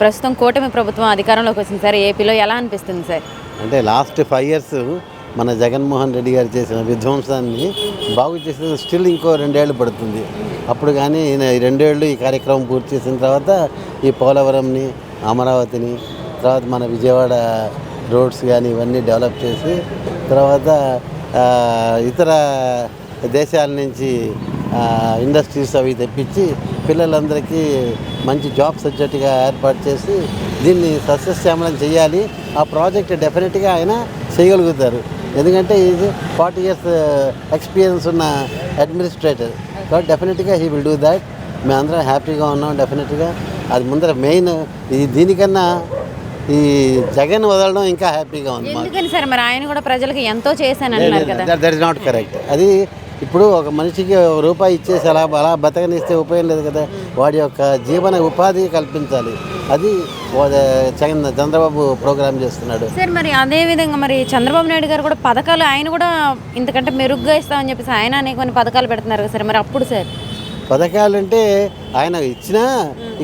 ప్రస్తుతం కూటమి ప్రభుత్వం అధికారంలోకి వచ్చింది సార్ ఏపీలో ఎలా అనిపిస్తుంది సార్? అంటే లాస్ట్ ఫైవ్ ఇయర్స్ మన జగన్మోహన్ రెడ్డి గారు చేసిన విధ్వంసాన్ని బాగు చేసిన స్టిల్ ఇంకో రెండేళ్ళు పడుతుంది. అప్పుడు కానీ ఈ రెండేళ్ళు ఈ కార్యక్రమం పూర్తి చేసిన తర్వాత ఈ పోలవరంని అమరావతిని తర్వాత మన విజయవాడ రోడ్స్ కానీ ఇవన్నీ డెవలప్ చేసి తర్వాత ఇతర దేశాల నుంచి ఇండస్ట్రీస్ అవి తెప్పించి పిల్లలందరికీ మంచి జాబ్స్ వచ్చేట్టుగా ఏర్పాటు చేసి దీన్ని సస్యశ్యామలం చేయాలి. ఆ ప్రాజెక్ట్ డెఫినెట్గా ఆయన చేయగలుగుతారు. ఎందుకంటే ఇది ఫార్టీ ఇయర్స్ ఎక్స్పీరియన్స్ ఉన్న అడ్మినిస్ట్రేటర్. కాబట్టి డెఫినెట్గా హీ విల్ డూ దాట్. మేమందరం హ్యాపీగా ఉన్నాం డెఫినెట్గా. అది ముందర మెయిన్ ఈ దీనికన్నా ఈ జగన్ వదలడం ఇంకా హ్యాపీగా ఉంది సార్? మరి ఆయన కూడా ప్రజలకు ఎంతో చేశాను దట్ ఇస్ నాట్ కరెక్ట్ అది ఇప్పుడు ఒక మనిషికి ఒక రూపాయి ఇచ్చేసి అలా అలా బతకనిస్తే ఉపయోగం లేదు కదా. వాడి యొక్క జీవన ఉపాధి కల్పించాలి. అది చంద్రబాబు ప్రోగ్రామ్ చేస్తున్నాడు. సార్ మరి అదే విధంగా మరి చంద్రబాబు నాయుడు గారు కూడా పథకాలు ఆయన కూడా ఇంతకంటే మెరుగ్గా ఇస్తామని చెప్పేసి ఆయన అనేక కొన్ని పథకాలు పెడుతున్నారు కదా సార్. మరి అప్పుడు సార్? పథకాలు అంటే ఆయన ఇచ్చినా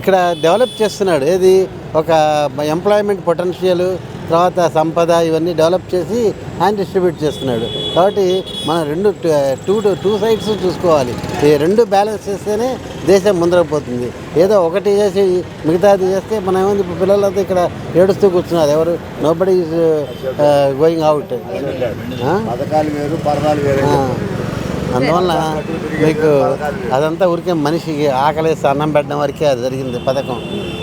ఇక్కడ డెవలప్ చేస్తున్నాడు. ఏది? ఒక ఎంప్లాయ్మెంట్ పొటెన్షియల్ తర్వాత సంపద ఇవన్నీ డెవలప్ చేసి ఆయన డిస్ట్రిబ్యూట్ చేస్తున్నాడు. కాబట్టి మనం రెండు టూ టూ సైడ్స్ చూసుకోవాలి. ఈ రెండు బ్యాలెన్స్ చేస్తేనే దేశం ముందరపోతుంది ఏదో ఒకటి చేసి మిగతాది చేస్తే మనం ఏముంది? ఇప్పుడు పిల్లలంతా ఇక్కడ ఏడుస్తూ కూర్చున్నారు. ఎవరు? Nobody is going out పథకాలు వేరు పర్వాలు వేరు. అందువల్ల మీకు అదంతా ఊరికే మనిషికి ఆకలేసి అన్నం పెట్టడం వరకే అది జరిగింది పథకం.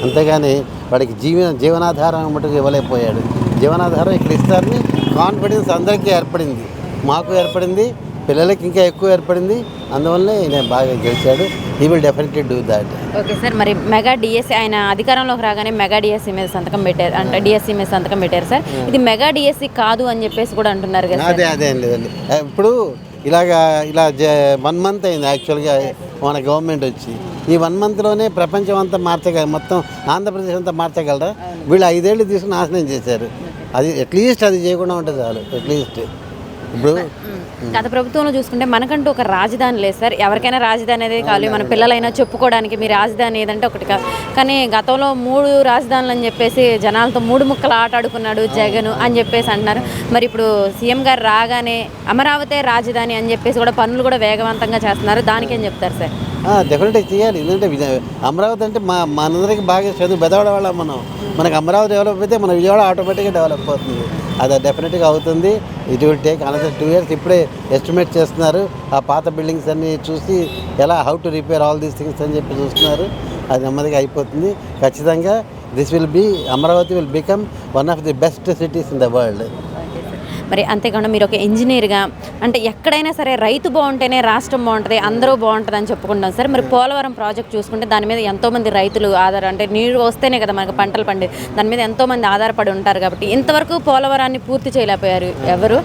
అంతేగాని వాడికి జీవన జీవనాధారం మటుకు ఇవ్వలేకపోయాడు. జీవనాధారం ఇక్కడ ఇస్తారని కాన్ఫిడెన్స్ అందరికీ ఏర్పడింది. మాకు ఏర్పడింది పిల్లలకి ఇంకా ఎక్కువ ఏర్పడింది. అందువల్లే ఈయన బాగా గెలిచాడు. He will definitely do that okay sir మరి మెగా డిఎస్సి ఆయన అధికారంలోకి రాగానే మెగా డిఎస్సి మీద సంతకం పెట్టారు అంటే డిఎస్సి మీద సంతకం పెట్టారు సార్. ఇది మెగా డిఎస్సి కాదు అని చెప్పేసి కూడా అంటున్నారు కదా అదే అదే అండి అదే. ఇప్పుడు ఇలాగా ఇలా వన్ మంత్ అయింది యాక్చువల్గా మన గవర్నమెంట్ వచ్చి. ఈ వన్ మంత్లోనే ప్రపంచం అంతా మార్చగల మొత్తం ఆంధ్రప్రదేశ్ అంతా మార్చగలరా? వీళ్ళు ఐదేళ్ళు తీసుకుని నాశనం చేశారు. అది అట్లీస్ట్ అది చేయకుండా ఉంటే చాలు అట్లీస్ట్. ఇప్పుడు గత ప్రభుత్వంలో చూసుకుంటే మనకంటూ ఒక రాజధాని లేదు సార్. ఎవరికైనా రాజధాని అనేది కావాలి. మన పిల్లలైనా చెప్పుకోవడానికి మీ రాజధాని ఏదంటే ఒకటి కాదు కానీ గతంలో మూడు రాజధానులు అని చెప్పేసి జనాలతో మూడు ముక్కలు ఆట ఆడుకున్నాడు జగన్ అని చెప్పేసి అంటున్నారు. మరి ఇప్పుడు సీఎం గారు రాగానే అమరావతి రాజధాని అని చెప్పేసి కూడా పనులు కూడా వేగవంతంగా చేస్తున్నారు. దానికేం చెప్తారు సార్? డెఫినెట్గా చేయాలి. ఎందుకంటే అమరావతి అంటే మా మనందరికి బాగా చదువు. బెదవడం వల్ల మనం. మనకి అమరావతి డెవలప్ అయితే మన విజయవాడ ఆటోమేటిక్గా డెవలప్ అవుతుంది. అది డెఫినెట్గా అవుతుంది. It will take another two years ఇప్పుడే ఎస్టిమేట్ చేస్తున్నారు. ఆ పాత బిల్డింగ్స్ అన్ని చూసి ఎలా how to repair all these things అని చెప్పి చూస్తున్నారు. అది నెమ్మదిగా అయిపోతుంది. ఖచ్చితంగా this will be Amaravati will become one of the best cities in the world మరి అంతేకాకుండా మీరు ఒక ఇంజనీర్గా అంటే ఎక్కడైనా సరే రైతు బాగుంటేనే రాష్ట్రం బాగుంటుంది అందరూ బాగుంటుంది అని చెప్పుకుంటాం. సార్ మరి పోలవరం ప్రాజెక్ట్ చూసుకుంటే దాని మీద ఎంతోమంది రైతులు ఆధార అంటే నీరు వస్తేనే కదా మనకు పంటలు పండి దాని మీద ఎంతోమంది ఆధారపడి ఉంటారు కాబట్టి ఇంతవరకు పోలవరాన్ని పూర్తి చేయలేకపోయారు ఎవరు.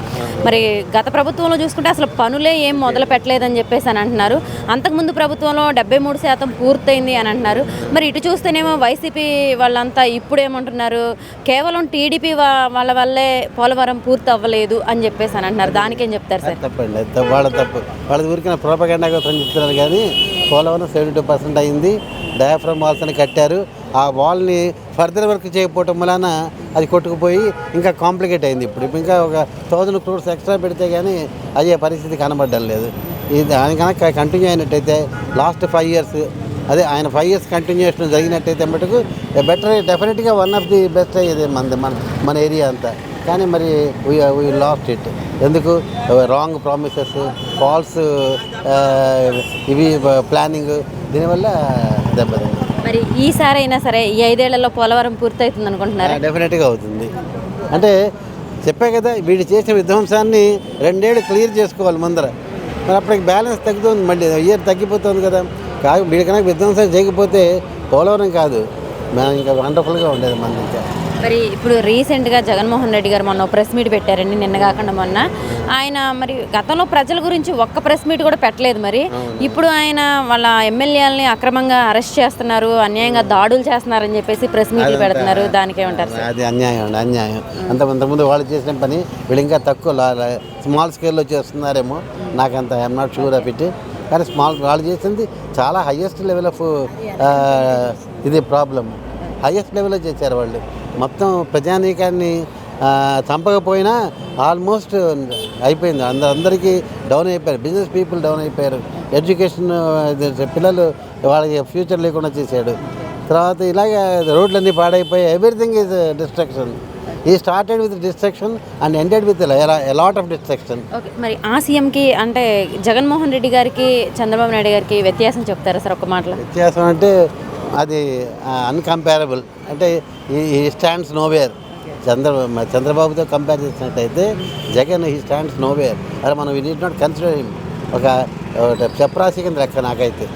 మరి గత ప్రభుత్వంలో చూసుకుంటే అసలు పనులే ఏం మొదలు పెట్టలేదని చెప్పేసి అని అంటున్నారు. అంతకుముందు ప్రభుత్వంలో డెబ్బై మూడు శాతం పూర్తయింది అని అంటున్నారు. మరి ఇటు చూస్తేనేమో వైసీపీ వాళ్ళంతా ఇప్పుడు ఏమంటున్నారు కేవలం టీడీపీ వాళ్ళ వల్లే పోలవరం పూర్తి అవ్వలేదు అని చెప్పేసి అని అంటున్నారు. దానికేం చెప్తారు సార్? తప్పండి అది తప్పు వాళ్ళ తప్పు. వాళ్ళ ఊరికిన ప్రోపగండా కోసం చెప్తున్నారు కానీ పోలవరం సెవెంటీ టూ పర్సెంట్ అయింది. డయాఫ్రమ్ వాల్స్ అని కట్టారు. ఆ వాల్ని ఫర్దర్ వర్క్ చేయకపోవటం వలన అది కొట్టుకుపోయి ఇంకా కాంప్లికేట్ అయింది ఇప్పుడు. ఇప్పుడు ఇంకా ఒక థౌజండ్ క్రోర్స్ ఎక్స్ట్రా పెడితే కానీ అయ్యే పరిస్థితి కనబడడం లేదు. ఇది ఆయన కనుక కంటిన్యూ అయినట్టయితే లాస్ట్ ఫైవ్ ఇయర్స్ అదే ఆయన ఫైవ్ ఇయర్స్ కంటిన్యూషన్ జరిగినట్టయితే మటుకు బెటర్ డెఫినెట్గా వన్ ఆఫ్ ది బెస్ట్ అయ్యేది మన మన మన ఏరియా అంతా. కానీ మరి వీ లాస్ట్ ఇట్ ఎందుకు? రాంగ్ ప్రామిసెస్ ఫాల్స్ ఇవి ప్లానింగ్ దీనివల్ల దెబ్బతింది. మరి ఈసారి అయినా సరే ఈ ఐదేళ్ళలో పోలవరం పూర్తవుతుంది అనుకుంటున్నారా? డెఫినెట్గా అవుతుంది. అంటే చెప్పే కదా వీడు చేసిన విధ్వంసాన్ని రెండేళ్ళు క్లియర్ చేసుకోవాలి ముందర. మరి అప్పటికి బ్యాలెన్స్ తగ్గుతుంది మళ్ళీ ఇయర్ తగ్గిపోతుంది కదా. కాదు వీడి కనుక విధ్వంసం చేయకపోతే పోలవరం కాదు. మనం ఇంకా వండర్ఫుల్గా ఉండేది మన ఇంకా. మరి ఇప్పుడు రీసెంట్గా జగన్మోహన్ రెడ్డి గారు మొన్న ప్రెస్ మీట్ పెట్టారండి నిన్న కాకుండా మొన్న. ఆయన మరి గతంలో ప్రజల గురించి ఒక్క ప్రెస్ మీట్ కూడా పెట్టలేదు మరి. ఇప్పుడు ఆయన వాళ్ళ ఎమ్మెల్యేలని అక్రమంగా అరెస్ట్ చేస్తున్నారు అన్యాయంగా దాడులు చేస్తున్నారని చెప్పేసి ప్రెస్ మీట్లు పెడుతున్నారు. దానికేమంటారు సార్? అది అన్యాయం అండి అన్యాయం. అంత అంతకుముందు వాళ్ళు చేసిన పని వీళ్ళు ఇంకా తక్కువ స్మాల్ స్కేల్లో చేస్తున్నారేమో. నాకు అంత I'm not sure of it కానీ స్మాల్ వాళ్ళు చేసింది చాలా హయ్యెస్ట్ లెవెల్ ఆఫ్ ఇది ప్రాబ్లమ్ హైయెస్ట్ లెవెల్లో చేశారు వాళ్ళు. మొత్తం ప్రజానీకాన్ని చంపకపోయినా ఆల్మోస్ట్ అయిపోయింది. అందరు అందరికీ డౌన్ అయిపోయారు. బిజినెస్ పీపుల్ డౌన్ అయిపోయారు. ఎడ్యుకేషన్ పిల్లలు వాళ్ళకి ఫ్యూచర్ లేకుండా చేశాడు. తర్వాత ఇలాగే రోడ్లన్నీ పాడైపోయి everything is destruction he started with destruction and ended with lot of destruction okay మరి ఆ సీఎంకి అంటే జగన్మోహన్ రెడ్డి గారికి చంద్రబాబు నాయుడు గారికి వ్యత్యాసం చెప్తారా సార్ ఒక మాటలో? వ్యత్యాసం అంటే అది అన్కంపేరబుల్ అంటే ఈ స్టాండ్స్ నోవేర్ చంద్ర చంద్రబాబుతో కంపేర్ చేసినట్టయితే జగన్ ఈ స్టాండ్స్ నోవేర్ అదే మనం we need not consider him ఒక చెప్రాసి కింద లెక్క నాకైతే.